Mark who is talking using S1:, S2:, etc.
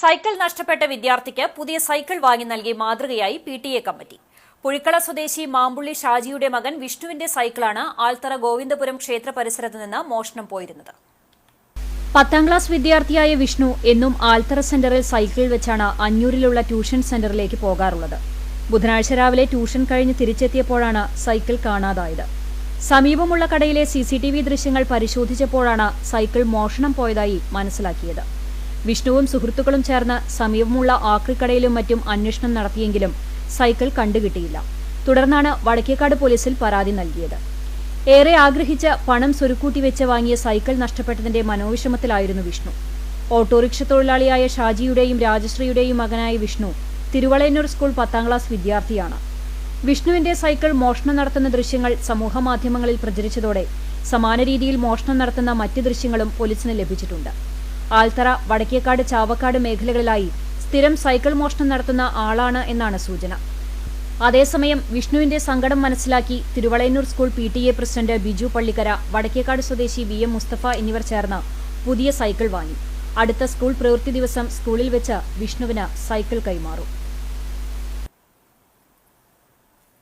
S1: Cycle നഷ്ടപ്പെട്ട വിദ്യാർത്ഥിക്ക് പുതിയ സൈക്കിൾ വാങ്ങി നൽകി മാതൃകയായി P T A committee. Puzhikkala സ്വദേശി മാമ്പുള്ളി ഷാജിയുടെ മകൻ വിഷ്ണുവിന്റെ സൈക്കിളാണ് ആൽത്തറ ഗോവിന്ദപുരം ക്ഷേത്ര പരിസരത്ത് നിന്ന് മോഷണം പോയിരുന്നത്. പത്താം ക്ലാസ് വിദ്യാർത്ഥിയായ വിഷ്ണു എന്നും ആൽത്തറ സെന്ററിൽ സൈക്കിൾ വെച്ചാണ് അഞ്ഞൂരിലുള്ള ട്യൂഷൻ സെന്ററിലേക്ക് പോകാറുള്ളത്. ബുധനാഴ്ച രാവിലെ ട്യൂഷൻ കഴിഞ്ഞ് തിരിച്ചെത്തിയപ്പോഴാണ് സൈക്കിൾ കാണാതായത്. സമീപമുള്ള കടയിലെ സി ദൃശ്യങ്ങൾ പരിശോധിച്ചപ്പോഴാണ് സൈക്കിൾ മോഷണം പോയതായി മനസ്സിലാക്കിയത്. വിഷ്ണുവും സുഹൃത്തുക്കളും ചേർന്ന് സമീപമുള്ള ആക്രിക്കടയിലും മറ്റും അന്വേഷണം നടത്തിയെങ്കിലും സൈക്കിൾ കണ്ടുകിട്ടിയില്ല. തുടർന്നാണ് വടക്കേക്കാട് പോലീസിൽ പരാതി നൽകിയത്. ഏറെ ആഗ്രഹിച്ച് പണം സ്വരുക്കൂട്ടി വെച്ച് വാങ്ങിയ സൈക്കിൾ നഷ്ടപ്പെട്ടതിന്റെ മനോവിഷമത്തിലായിരുന്നു വിഷ്ണു. ഓട്ടോറിക്ഷ തൊഴിലാളിയായ ഷാജിയുടെയും രാജശ്രീയുടെയും മകനായ വിഷ്ണു തിരുവളയന്നൂർ സ്കൂൾ പത്താം ക്ലാസ് വിദ്യാർത്ഥിയാണ്. വിഷ്ണുവിന്റെ സൈക്കിൾ മോഷണം നടത്തുന്ന ദൃശ്യങ്ങൾ സമൂഹമാധ്യമങ്ങളിൽ പ്രചരിച്ചതോടെ സമാന രീതിയിൽ മോഷണം നടത്തുന്ന മറ്റ് ദൃശ്യങ്ങളും പോലീസിന് ലഭിച്ചിട്ടുണ്ട്. ആൽത്തറ വടക്കേക്കാട് ചാവക്കാട് മേഖലകളിലായി സ്ഥിരം സൈക്കിൾ മോഷണം നടത്തുന്ന ആളാണ് എന്നാണ് സൂചന. അതേസമയം വിഷ്ണുവിന്റെ സങ്കടം മനസ്സിലാക്കി Thiruvalayannur school P T A president Biju Pallikkara Vadakkekad സ്വദേശി വി എം മുസ്തഫ എന്നിവർ ചേർന്ന് പുതിയ സൈക്കിൾ വാങ്ങി. അടുത്ത സ്കൂൾ പ്രവൃത്തി ദിവസം സ്കൂളിൽ വെച്ച് വിഷ്ണുവിന് സൈക്കിൾ കൈമാറും.